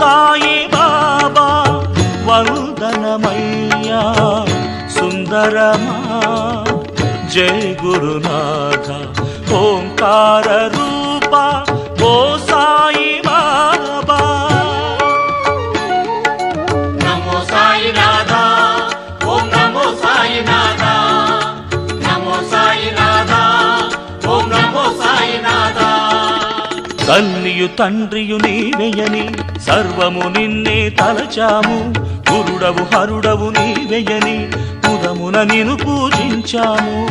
సాయి బాబా వందనమయ్యా సుందరమా. జై గురునాథ ఓంకార రూప ఓ సాయి తండ్రియు నీవేయని సర్వము నిన్నే తలచాము. గురుడవు హరుడవు నీవెయని ఉదమున నేను పూజించాము.